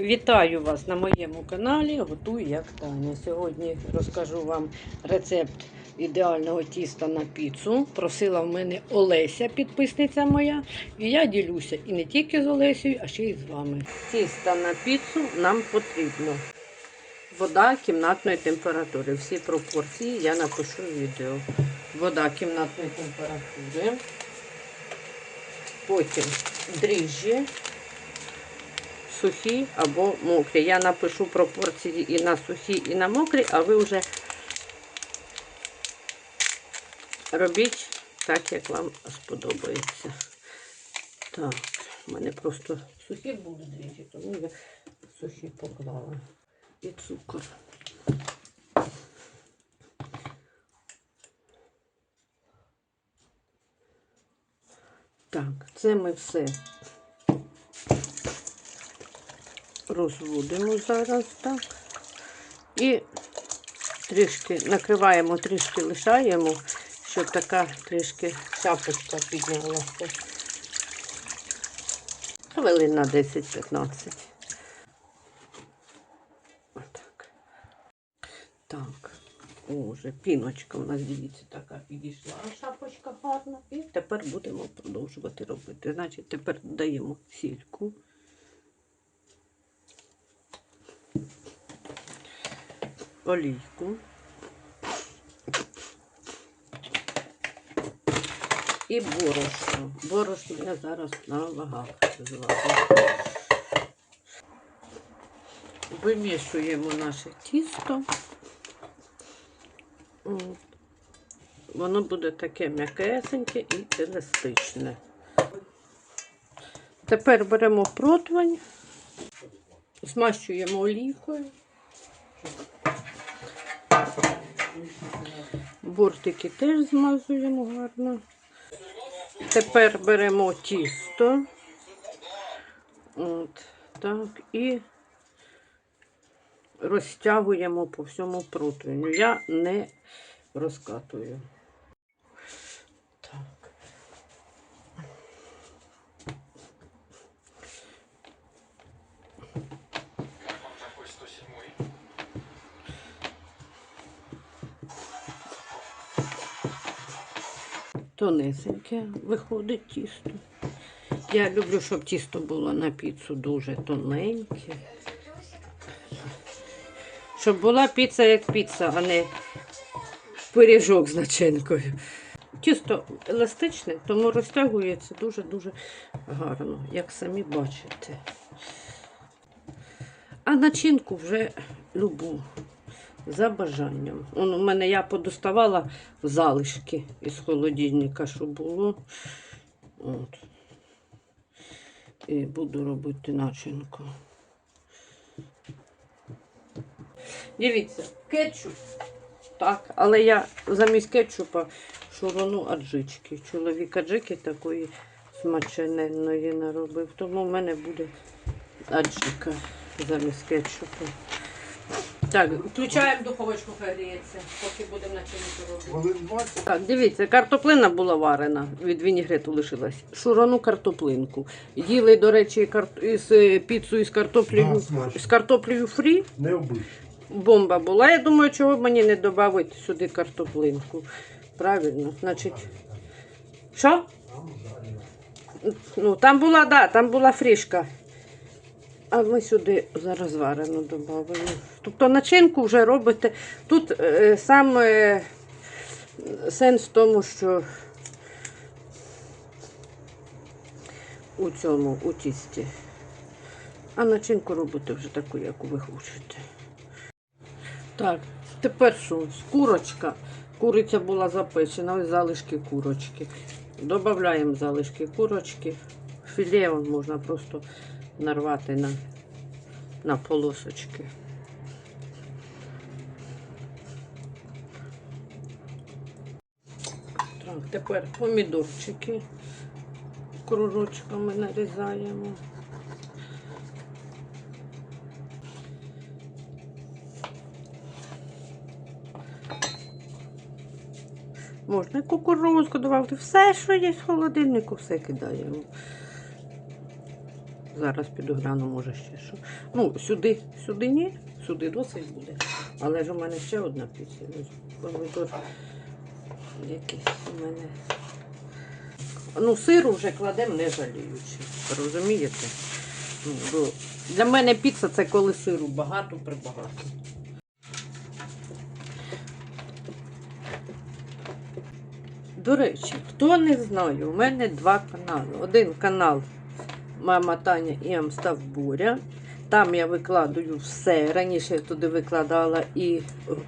Вітаю вас на моєму каналі Готуй як Таня. Сьогодні розкажу вам рецепт ідеального тіста на піцу. Просила в мене Олеся, підписниця моя. І я ділюся і не тільки з Олесею, а ще й з вами. Тіста на піцу нам потрібно. Вода кімнатної температури. Всі пропорції я напишу в відео. Вода кімнатної температури. Потім дріжджі сухі або мокрі. Я напишу пропорції і на сухі, і на мокрі, а ви вже робіть так, як вам сподобається. Так, у мене просто сухі були дріжджі, тому я сухі поклала. І цукор. Так, це ми все розводимо зараз, так. І трішки накриваємо, трішки лишаємо, щоб така трішки шапочка піднялася. Хвилин на 10-15. Отак. Так. О, вже піночка у нас, дивіться, така підійшла шапочка гарна. І тепер будемо продовжувати робити. Значить, тепер додаємо сільку. Олійку. І борошно. Борошно я зараз на вагах зважу. Вимішуємо наше тісто. Воно буде таке м'якесеньке і еластичне. Тепер беремо противень, змащуємо олійкою. Бортики теж змазуємо гарно. Тепер беремо тісто. От, так, і розтягуємо по всьому противню. Я не розкатую. Тонесеньке виходить тісто. Я люблю, щоб тісто було на піцу дуже тоненьке. Щоб була піца як піца, а не пиріжок з начинкою. Тісто еластичне, тому розтягується дуже-дуже гарно, як самі бачите. А начинку вже любу. За бажанням. Он, у мене я подоставала залишки із холодильника, що було. От. І буду робити начинку. Дивіться, кетчуп. Так, але я замість кетчупа шурону аджички. Чоловік аджики такої смачененної наробив. Тому в мене буде аджика замість кетчупу. Так, включаємо духовочку, гріється, поки будемо начинку робити. Хвилин 20. Так, дивіться, картоплина була варена, від вінігрету лишилась. Шурану картоплинку. Їли, до речі, карт... із е, піцу із картоплею, Да, з картоплею фрі. Не Необично. Бомба була. Я думаю, чого б мені не додати сюди картоплинку. Правильно, значить. Що? Ну, там була, да, там була фрішка. А ми сюди зараз варену додамо. Тобто начинку вже робите. Тут е, сам е, сенс в тому, що у цьому, у тісті. А начинку робите вже таку, яку ви хочете. Так, тепер що? Курочка. Куриця була запечена, ось залишки курочки. Додаємо залишки курочки. Філе можна просто нарвати на, на полосочки. Так, тепер помідорчики кружочками нарізаємо. Можна кукурузку додати. Все, що є в холодильнику, все кидаємо. Зараз піду гляну, може ще що. Ну, сюди, сюди ні, сюди досить буде. Але ж у мене ще одна піца. Помідор якийсь у мене. Ну, сиру вже кладемо не жаліючи. Розумієте? Ну, бо для мене піца це коли сиру багато прибагато. До речі, хто не знає, у мене два канали. Один канал Мама Таня і Амстав Боря. Там я викладаю все. Раніше я туди викладала і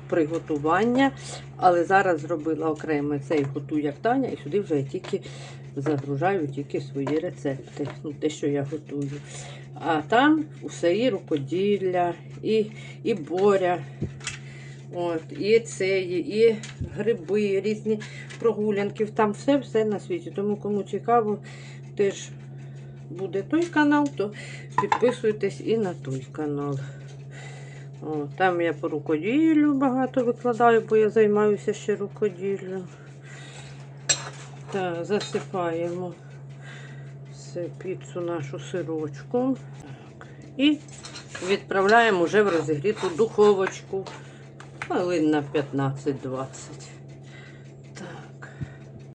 приготування, але зараз зробила окремо цей готую як Таня, і сюди вже тільки загружаю тільки свої рецепти, ну, те, що я готую. А там усе і рукоділля, і, і боря. От, і це, і гриби, різні прогулянки. Там все-все на світі. Тому кому цікаво, теж буде той канал, то підписуйтесь і на той канал. О, там я по рукоділлю багато викладаю, бо я займаюся ще рукоділлям. Так, засипаємо все, піцу нашу сирочку. Так. І відправляємо вже в розігріту духовочку. Хвилин на 15-20.